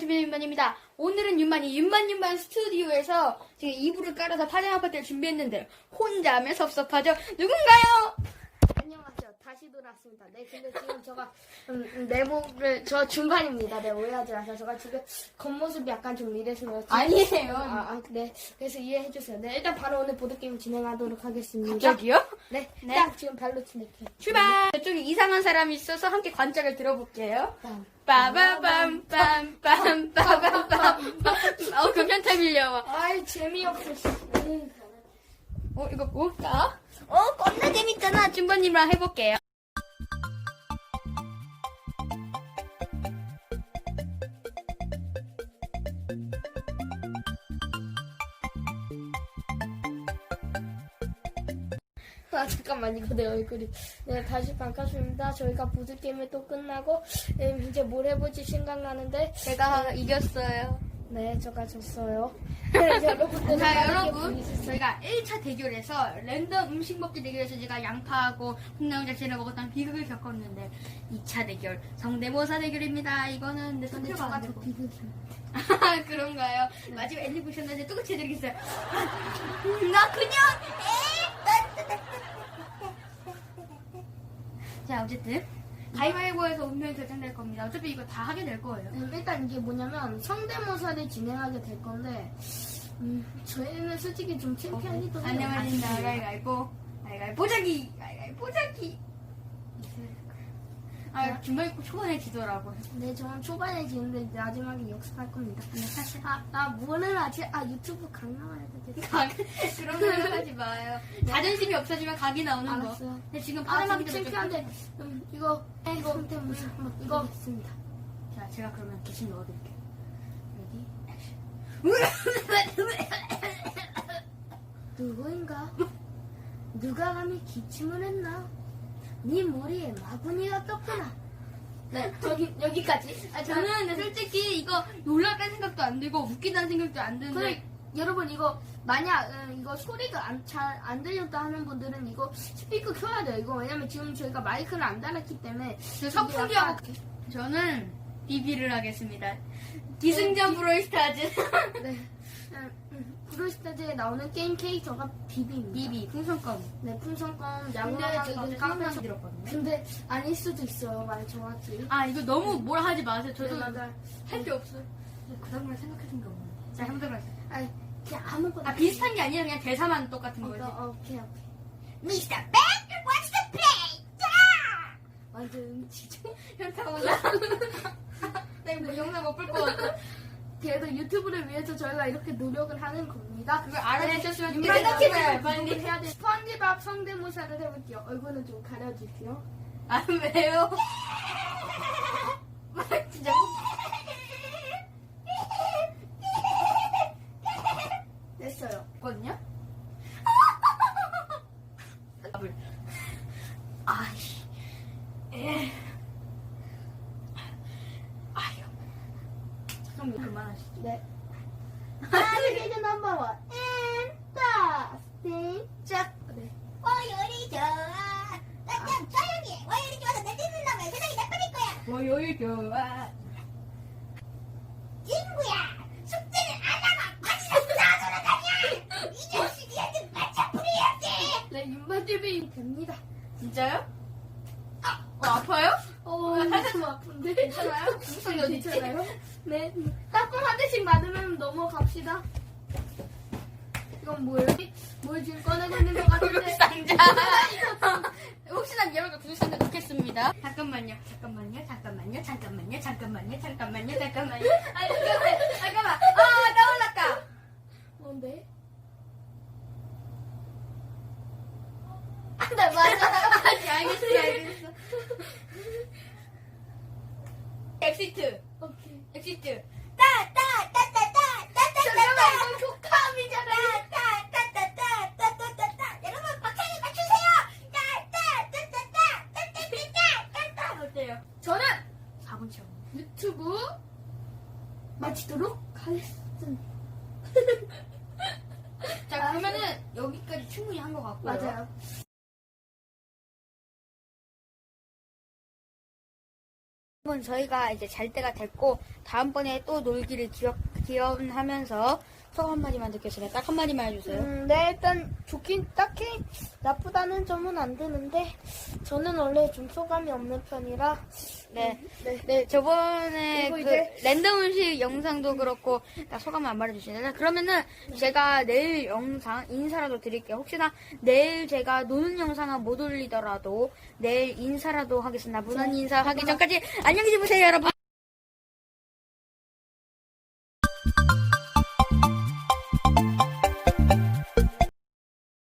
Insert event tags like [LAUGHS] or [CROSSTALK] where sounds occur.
유튜브 윤만입니다. 오늘은 윤만이 윤만윤만 스튜디오에서 지금 이불을 깔아서 파자마 파티를 준비했는데 혼자 하면 섭섭하죠? 누군가요? 다시 돌아왔습니다. 네, 근데 지금 제가 음, 음, 내목을 저 중간입니다. 네, 오해하지 마세요. 제가 지금 겉모습이 약간 좀 이래서요. 아니에요. 아, 아, 네. 그래서 이해해 주세요. 네, 일단 바로 오늘 보드 게임 진행하도록 하겠습니다. 갑자기요? 네, 네. 딱 지금 발로 치네요. 출발! 저쪽에 이상한 사람이 있어서 함께 관짝을 들어볼게요. 빰. 빠바밤 빰빰 빠바밤 어 금연타 밀려와. 아이 재미없어. 씨. 음. 어 이거 뭘까? 어 겁나 재밌잖아. 준버님이랑 해볼게요. [LAUGHS] 아 잠깐만 이거 내 얼굴이 네 다시 반갑습니다 저희가 보드게임이 또 끝나고 음, 이제 뭘 해볼지 생각나는데 제가 이겼어요. 네 제가 졌어요 [LAUGHS] 네, [LAUGHS] 여러분들 자 여러분 저희가 1차 대결에서 랜덤 음식 먹기 대결에서 제가 양파하고 콩나물자체를 먹었던 비극을 겪었는데 2차 대결 성대모사 대결입니다. 이거는 내 제가 안더 되고 아 그런가요? 마지막 엘리베이션까지 똑같이 해드리겠어요. 나 그냥 자 어쨌든 가위바위보에서 운명이 결정될 겁니다. 어차피 이거 다 하게 될 거예요. 음, 일단 이게 뭐냐면 성대모사를 진행하게 될 건데 음, 저희는 솔직히 좀 창피하기도 해요. 안녕하십니까. 가위바위보. 가위바위보. 보자기. 가위바위보. 보자기 아 중간에 초반에 지더라고요. 네 저는 초반에 지는데 마지막에 역습할 겁니다 아, 아 뭐는 아직 아 유튜브 강 나와야 돼각 그런 거 생각 하지 마요. 자존심이 없어지면 각이 나오는 거. 알았어요. 근데 지금 아 파란막이 좀 창피한데 음, 이거 이거 성대모사 한번 이거 하겠습니다 자 제가 그러면 대신 넣어드릴게요. 여기 [LAUGHS] 누구인가? 누가 감히 기침을 했나? 네 머리에 마구니가 떴구나. 네, 저기 여기까지. 아, 저는 근데 솔직히 이거 놀랄까 생각도 안 들고 웃기다는 생각도 안 드는데 근데 여러분 이거 만약 음, 이거 소리가 잘안 들렸다 하는 분들은 이거 스피커 켜야 돼요. 이거 왜냐면 지금 저희가 마이크를 안 달았기 때문에 저 선풍기하고 저는 비비를 하겠습니다. 기승전 브로이스타즈 네. 브로스타즈에 나오는 게임 캐릭터가 비비입니다. 비비 풍선껌. 네, 풍선껌 근데 양념하고 저도 는 깜짝 깜짝 들었거든요. 근데 아닐 수도 있어요. 말 정확히. 아 이거 너무 뭐라 하지 마세요. 네, 저도 맞아요. 할게 없어요. 그런 걸 생각해둔 게 없는데. 자 한번 들어가세요. 아니, 그냥 아무거나. 아 비슷한 게 아니라 그냥 대사만 똑같은 어, 거지. 어, 오케이, 오케이. 미스터 백, what's the play? 완전 음치죠? 현타 오나? 나 이거 영상 못 볼 것 같아. 그래도 유튜브를 위해서 저희가 이렇게 노력을 하는 겁니다. 그걸 알아주셨으면 네, 생각해봐요, 빨리 빨리. 해야 돼. 스펀지밥 성대모사를 해볼게요. 얼굴은 좀 가려주세요. 아 왜요? 진짜 됐어요. 있거든요? 답을. 아이. 에. 아유. 잠깐만 그만하시죠. 네. 넘버원. 엔더 스팅짝. 네. 월요일이 좋아. 나좀 조용히 해. 월요일이 좋아서 내 듣는 놈은 세상이 나빠질 거야. 뭐 요일 좋아. 친구야, 숙제는 안 하고 관심없어 돌아다녀. 이 자식이 한테 맞춰 부려야 돼. 네, 윤바디비 됩니다. 진짜요? 어, 아파요? 어, 좀 아픈데. 괜찮아요? 무슨 어디 있지? 괜찮아요? 네. 따끔 한 대씩 맞으면 넘어갑시다. 이건 뭐예요? 뭘 지금 꺼내고 있는 것 같은데. 구육상자. 혹시나 여러분 구육상자 놓겠습니다. 잠깐만요, 잠깐만요, 잠깐만요, 잠깐만요, 잠깐만요, 잠깐만요, 잠깐만요. 아 잠깐만, 잠깐만. 아 떠올랐다. 뭔데? 아, 나 맞아. 아, [LAUGHS] 알겠어, 알겠어. 엑시트, 오케이. 엑시트. 따따따따따따따따따. 잠깐만, 이건 교감이잖아. 따따따따따따따따. 여러분 박자를 맞추세요. 따따따따따따따따따따. 어때요? 저는 4분 채워. 유튜브 마치도록 하겠습니다. 자 그러면은 여기까지 충분히 한 것 같고요. 맞아요. 여러분 저희가 이제 잘 때가 됐고 다음번에 또 놀기를 기억 기원하면서 소감 한 마디만 듣겠습니다. 딱 한 마디만 해주세요. 음, 네, 일단 좋긴 딱히 나쁘다는 점은 안 드는데 저는 원래 좀 소감이 없는 편이라 네. 네. 네, 저번에 그리고 그 이제- 랜덤 음식 영상도 그렇고 다 소감을 안 말해주시는데 그러면은 제가 내일 영상 인사라도 드릴게요. 혹시나 내일 제가 노는 영상은 못 올리더라도 내일 인사라도 하겠습니다. 무난 인사 하기 전까지 안녕히 주무세요, 여러분.